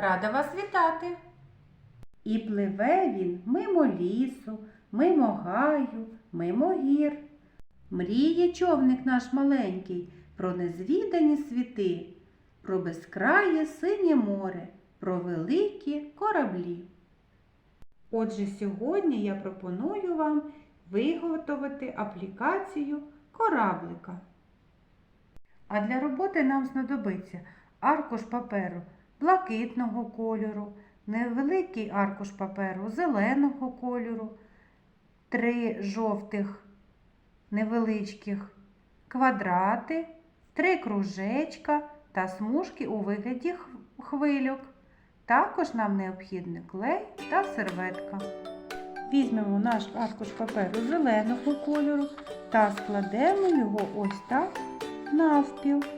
Рада вас вітати! І пливе він мимо лісу, мимо гаю, мимо гір. Мріє човник наш маленький про незвідані світи, про безкрає синє море, про великі кораблі. Отже, сьогодні я пропоную вам виготовити аплікацію кораблика. А для роботи нам знадобиться аркуш паперу блакитного кольору, невеликий аркуш паперу зеленого кольору, три жовтих невеличких квадрати, три кружечка та смужки у вигляді хвильок. Також нам необхідний клей та серветка. Візьмемо наш аркуш паперу зеленого кольору та складемо його ось так навпіл.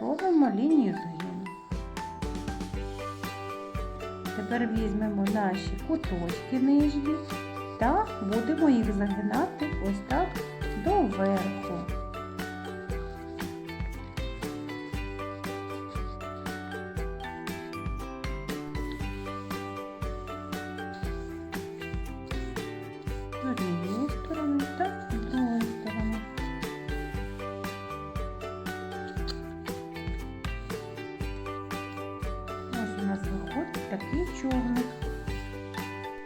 Робимо лінію згину. Тепер візьмемо наші куточки нижні та будемо їх загинати ось так доверху. Такий човник.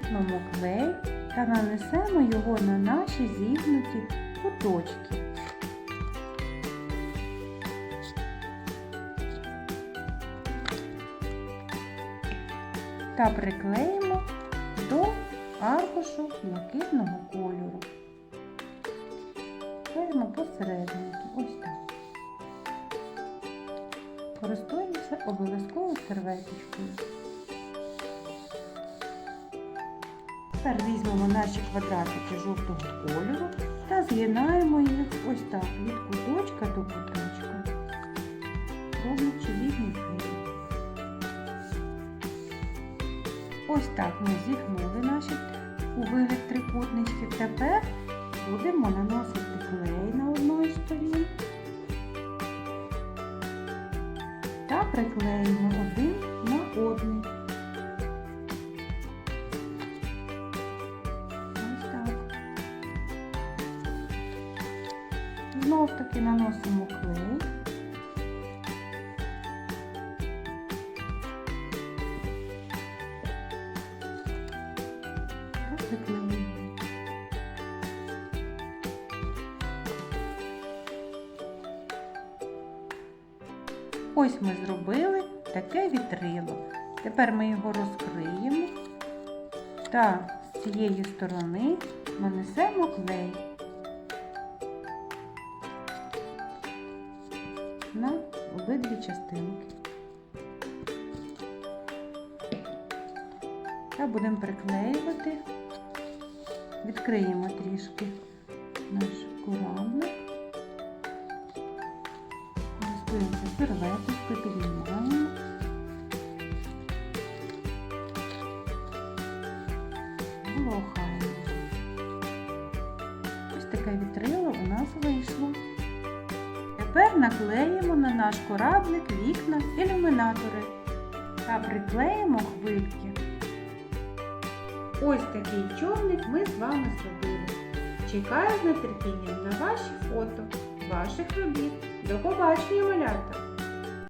Візьмемо клей та нанесемо його на наші зігнуті куточки. Та приклеїмо до аркушу блакитного кольору. Клеїмо посерединки. Ось так. Користуємося обов'язково серветочкою. Тепер візьмемо наші квадратики жовтого кольору та з'єднаємо їх ось так від куточка до куточка, роблячи рівні фігури. Ось так ми зігнули наші у вигляд трикутничків. Тепер будемо наносити клей на одну із сторін та приклеїмо один на одний. Знов таки наносимо клей. Ось ми зробили таке вітрило. Тепер ми його розкриємо та з цієї сторони нанесемо клей обидві частинки. Та будемо приклеювати, відкриємо трішки наш кораблик. Користуємося серветочкою, піднімаємо. Волохаємо. Ось таке вітрило у нас вийшло. Тепер наклеїмо на наш кораблик вікна ілюмінатори та приклеїмо хвильки. Ось такий човник ми з вами зробили. Чекаю з нетерпінням на ваші фото, ваших робіт. До побачення, малята!